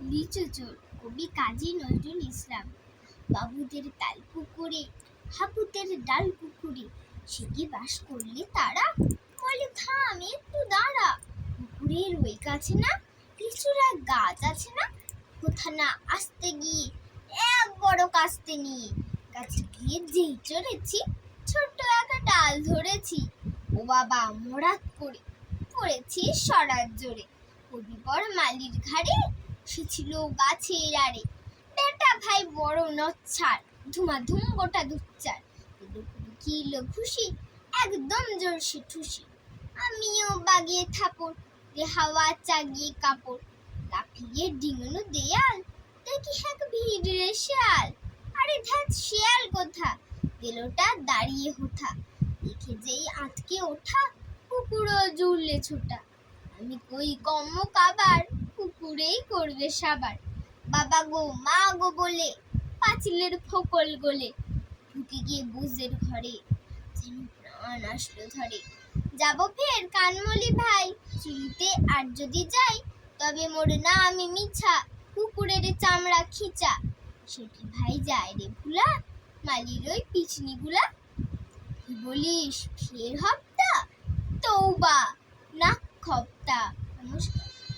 লিচু চোর কবি কাজী নজরুল ইসলাম। বাবুদের তাল পুকুরে হাবুদের ডাল পুকুরে সে কি বাস করলে তারা? বলে, থাম, একটু দাঁড়া। পুকুরের ওই কাছে না? লিচুরা গাছ আছে না? কোথা না আসতে গিয়ে এক বড় কাস্তে নিয়ে কাছে গিয়ে যেই চড়েছি, ছোট্ট একটা ডাল ধরেছি। ও বাবা মোরাত করে পড়েছি সরার জোরে। কবি বড় মালির ঘাড়ে সে ছিল গাছের আরে বেটা ভাই বড় নচ্ছার, ধুমাধুম গোটা দুচ্চার কিলো খুশি? একদম জোর সে ঠুসি। আমিও বাগিয়ে থাপড় যে হাওয়া চাগিয়ে কাপড়। লাফিয়ে ডিঙানো দেয়াল, দেখি এক ভিড় রে শেয়াল। আরে ধ্যাত শেয়াল কোথা? গেলোটা দাঁড়িয়ে হোথা। দেখে যেই আটকে ওঠা, কুকুরও জুড়লে ছোটা। আমি কই কম্ম কাবার? কুকুরেই করবে সাবার। বাবা গো, মা গো বলে, পাঁচিলের ফকল গলে, ঢুকে গিয়ে বুঝের ঘরে প্রাণ আসলো ধরে যাব ফের কানমলি ভাই চুরিতে আর যদি যাই, তবে মোর না আমি মিছা কুকুরের চামড়া খিচা। সেটি ভাই যায় রে ভুলা, মালির ওই পিছনিগুলা। কি বলিস, ফের হপ্তা? তৌবা।